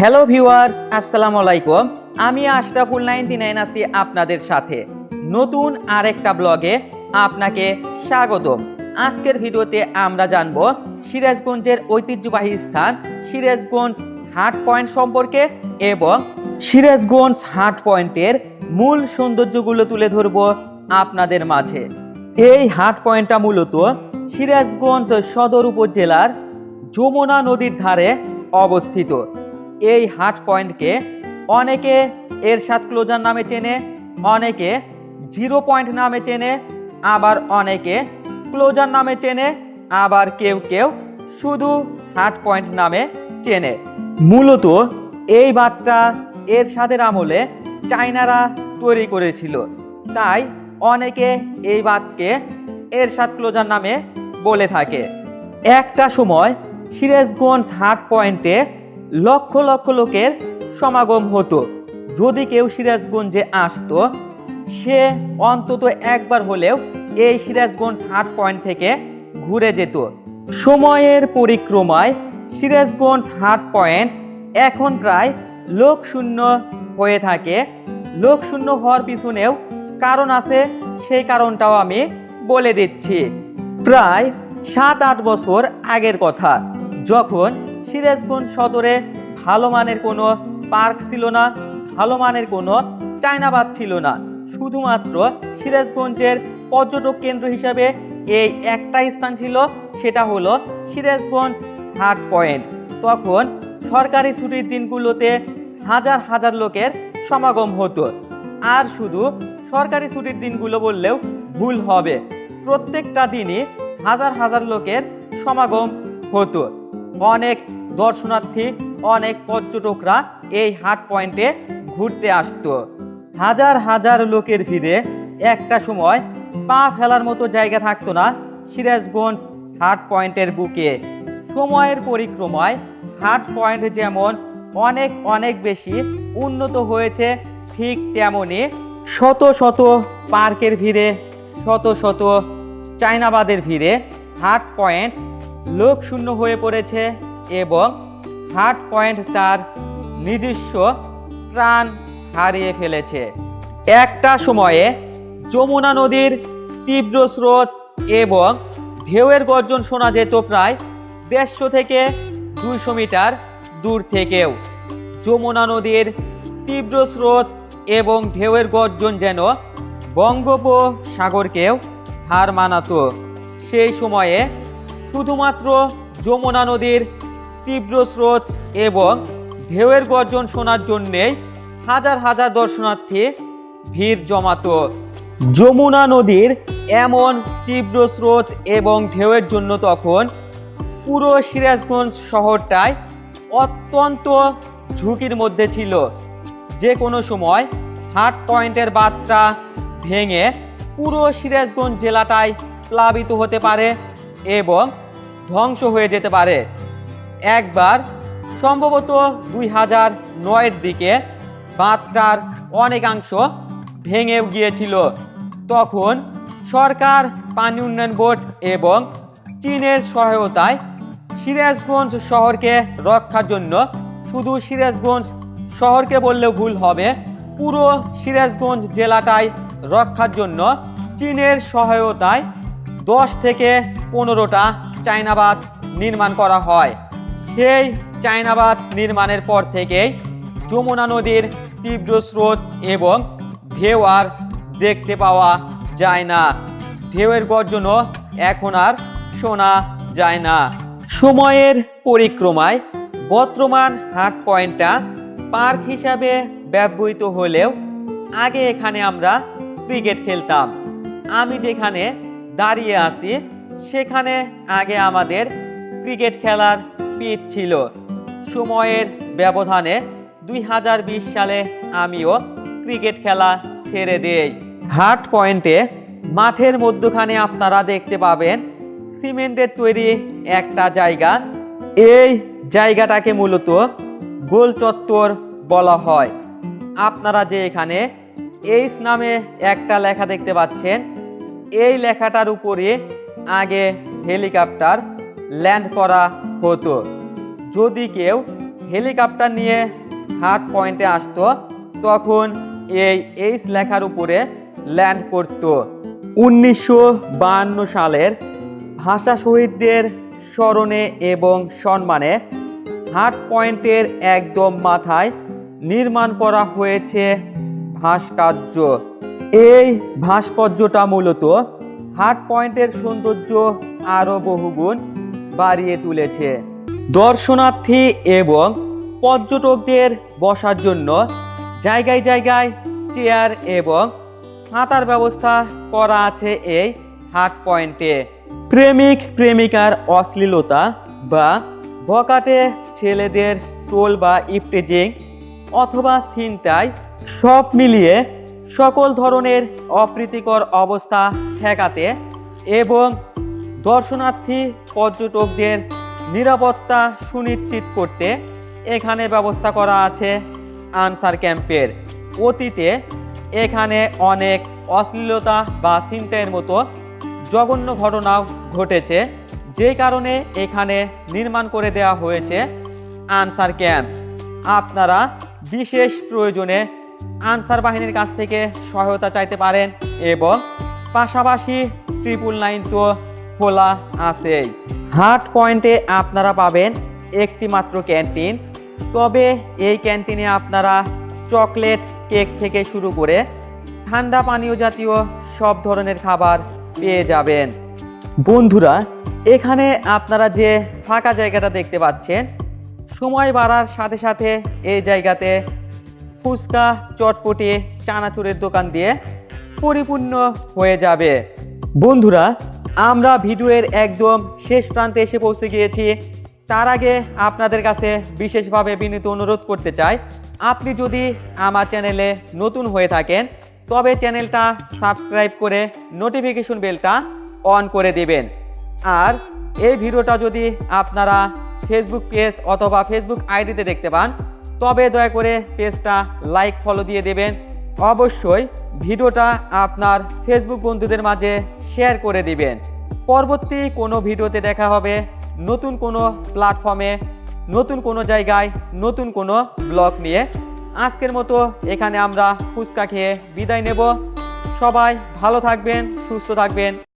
Hello viewers আসসালামু আলাইকুম। আমি আশরাফুল নাইনটি নাইন আছি আপনাদের সাথে। নতুন আরেকটা ব্লগে আপনাকে স্বাগতম। আজকের ভিডিওতে আমরা জানব সিরাজগঞ্জের ঐতিহ্যবাহী স্থান সিরাজগঞ্জ হাট পয়েন্ট সম্পর্কে এবং সিরাজগঞ্জ হাট পয়েন্টের মূল সৌন্দর্যগুলো তুলে ধরব আপনাদের মাঝে। এই হাট পয়েন্টটা মূলত সিরাজগঞ্জ সদর উপজেলার যমুনা নদীর ধারে অবস্থিত। এই হাট পয়েন্টকে অনেকে এরশাদ ক্লোজার নামে চেনে, অনেকে জিরো পয়েন্ট নামে চেনে, আবার অনেকে ক্লোজার নামে চেনে, আবার কেউ কেউ শুধু হাট পয়েন্ট নামে চেনে। মূলত এই বাঁধটা এরশাদের আমলে চাইনারা তৈরি করেছিল। তাই অনেকে এই বাঁধকে এরশাদ ক্লোজার নামে বলে থাকে। একটা সময় সিরাজগঞ্জ হাট পয়েন্টে লক্ষ লক্ষ লোকের সমাগম হতো। যদি কেউ সিরাজগঞ্জে আসতো, সে অন্তত একবার হলেও এই সিরাজগঞ্জ হাট পয়েন্ট থেকে ঘুরে যেত। সময়ের পরিক্রমায় সিরাজগঞ্জ হাট পয়েন্ট এখন প্রায় লোকশূন্য হয়ে থাকে। লোকশূন্য হওয়ার পিছনেও কারণ আছে, সেই কারণটাও আমি বলে দিচ্ছি। প্রায় সাত আট বছর আগের কথা, যখন সিরাজগঞ্জ সদরে ভালো মানের কোনো পার্ক ছিল না, ভালো মানের কোনো চায়নাবাদ ছিল না। শুধুমাত্র সিরাজগঞ্জের পর্যটক কেন্দ্র হিসাবে এই একটা স্থান ছিল, সেটা হলো সিরাজগঞ্জ হাট পয়েন্ট। তখন সরকারি ছুটির দিনগুলোতে হাজার হাজার লোকের সমাগম হতো। আর শুধু সরকারি ছুটির দিনগুলো বললেও ভুল হবে। প্রত্যেকটা দিনই হাজার হাজার লোকের সমাগম হতো। অনেক দর্শনার্থী অনেক পর্যটকরা এই হাট পয়েন্টে ঘুরতে আসতো। হাজার হাজার লোকের ভিড়ে একটা সময় পা ফেলার মতো জায়গা থাকতো না সিরাজগঞ্জ হাট পয়েন্টের বুকে। সময়ের পরিক্রমায় হাট পয়েন্ট যেমন অনেক অনেক বেশি উন্নত হয়েছে ঠিক তেমনই শত শত পার্কের ভিড়ে, শত শত চায়নাবাদের ভিড়ে হাট পয়েন্ট লোকশূন্য হয়ে পড়েছে। এবং হাট পয়েন্ট তার নিজস্ব প্রাণ হারিয়ে ফেলেছে। একটা সময়ে যমুনা নদীর তীব্র স্রোত এবং ঢেউয়ের গর্জন শোনা যেত প্রায় দেড়শো থেকে দুইশো মিটার দূর থেকেও। যমুনা নদীর তীব্র স্রোত এবং ঢেউয়ের গর্জন যেন বঙ্গোপসাগরকেও হার মানাতো। সেই সময়ে শুধুমাত্র যমুনা নদীর তীব্র স্রোত এবং ঢেউয়ের গর্জন শোনার জন্যেই হাজার হাজার দর্শনার্থী ভিড় জমাতো। যমুনা নদীর এমন তীব্র স্রোত এবং ঢেউয়ের জন্য তখন পুরো সিরাজগঞ্জ শহরটাই অত্যন্ত ঝুঁকির মধ্যে ছিল। যে কোনো সময় হাট পয়েন্টের বাঁধটা ভেঙে পুরো সিরাজগঞ্জ জেলাটাই প্লাবিত হতে পারে এবং ধ্বংস হয়ে যেতে পারে। একবার সম্ভবত দুই হাজার নয়ের দিকে বাঁধটার অনেকাংশ ভেঙে গিয়েছিল। তখন সরকার পানি উন্নয়ন বোর্ড এবং চীনের সহায়তায় সিরাজগঞ্জ শহরকে রক্ষার জন্য শুধু সিরাজগঞ্জ শহরকে বললেও ভুল হবে, পুরো সিরাজগঞ্জ জেলাটাই রক্ষার জন্য চীনের সহায়তায় দশ থেকে পনেরোটা চায়নাবাদ নির্মাণ করা হয়। সেই চায়নাবাদ নির্মাণের পর থেকেই যমুনা নদীর তীব্র স্রোত এবং ঢেউ আর দেখতে পাওয়া যায় না। ঢেউয়ের গর্জনও এখন আর শোনা যায় না। সময়ের পরিক্রমায় বর্তমান হাট পয়েন্টটা পার্ক হিসাবে ব্যবহৃত হলেও আগে এখানে আমরা ক্রিকেট খেলতাম। আমি যেখানে দাঁড়িয়ে আছি, সেখানে আগে আমাদের ক্রিকেট খেলার পিচ ছিল। সময়ের ব্যবধানে দুই হাজার বিশ সালে আমিও ক্রিকেট খেলা ছেড়ে দেই। হাট পয়েন্টে মাঠের মধ্যখানে আপনারা দেখতে পাবেন সিমেন্টের তৈরি একটা জায়গা। এই জায়গাটাকে মূলত গোল চত্বর বলা হয়। আপনারা যে এখানে এইচ নামে একটা লেখা দেখতে পাচ্ছেন, এই লেখাটার উপরে আগে হেলিকপ্টার ল্যান্ড করা হতো। যদি কেউ হেলিকপ্টার নিয়ে হাট পয়েন্টে আসতো, তখন এই এইচ লেখার উপরে ল্যান্ড করত। উনিশশো সালের ভাষা শহীদদের স্মরণে এবং সম্মানে হাট পয়েন্টের একদম মাথায় নির্মাণ করা হয়েছে ভাস্কর্য। এই ভাস্কর্যটা মূলত হাট পয়েন্টের সৌন্দর্য আরও বহুগুণ বাড়িয়ে তুলেছে। দর্শনার্থী এবং পর্যটকদের বসার জন্য জায়গায় জায়গায় চেয়ার এবং সাঁতার ব্যবস্থা করা আছে এই হাট পয়েন্টে। প্রেমিক, প্রেমিকার অশ্লীলতা বা বকাটে ছেলেদের টোল বা ইফটেজিং অথবা ছিনতাই সব মিলিয়ে সকল ধরনের অপ্রীতিকর অবস্থা ঠেকাতে এবং দর্শনার্থী, পর্যটকদের নিরাপত্তা সুনিশ্চিত করতে এখানে ব্যবস্থা করা আছে আনসার ক্যাম্পের। অতীতে এখানে অনেক অশ্লীলতা বা ছিনতাইয়ের মতো জঘন্য ঘটনাও ঘটেছে যে কারণে এখানে নির্মাণ করে দেওয়া হয়েছে আনসার ক্যাম্প। আপনারা বিশেষ প্রয়োজনে আনসার বাহিনীর কাছ থেকে সহায়তা চাইতে পারেন এবং পাশাপাশি ট্রিপল নাইন তো খোলা আছে। হাট পয়েন্টে আপনারা পাবেন একটি মাত্র ক্যান্টিন। তবে এই ক্যান্টিনে আপনারা চকলেট, কেক থেকে শুরু করে ঠান্ডা পানীয় জাতীয় সব ধরনের খাবার পেয়ে যাবেন। বন্ধুরা, এখানে আপনারা যে ফাঁকা জায়গাটা দেখতে পাচ্ছেন, সময় বাড়ার সাথে সাথে এই জায়গাতে ফুচকা, চটপটি, চানাচুরের দোকান দিয়ে পরিপূর্ণ হয়ে যাবে। বন্ধুরা আমরা ভিডিওর একদম শেষ প্রান্তে এসে পৌঁছে গিয়েছি। তার আগে আপনাদের কাছে বিশেষভাবে বিনীত অনুরোধ করতে চাই, আপনি যদি আমার চ্যানেলে নতুন হয়ে থাকেন, তবে চ্যানেলটা সাবস্ক্রাইব করে নোটিফিকেশন বেলটা অন করে দেবেন। আর এই ভিডিওটা যদি আপনারা ফেসবুক পেজ অথবা ফেসবুক আইডিতে দেখতে পান, তবে দয়া করে পেজটা লাইক ফলো দিয়ে দেবেন। অবশ্যই ভিডিওটা আপনার ফেসবুক বন্ধুদের মাঝে শেয়ার করে দিবেন। পরবর্তী কোনো ভিডিওতে দেখা হবে নতুন কোনো প্ল্যাটফর্মে নতুন কোনো জায়গায়, নতুন কোনো ব্লগ নিয়ে। আজকের মতো এখানে আমরা ফুচকা খেয়ে বিদায় নেব। সবাই ভালো থাকবেন, সুস্থ থাকবেন।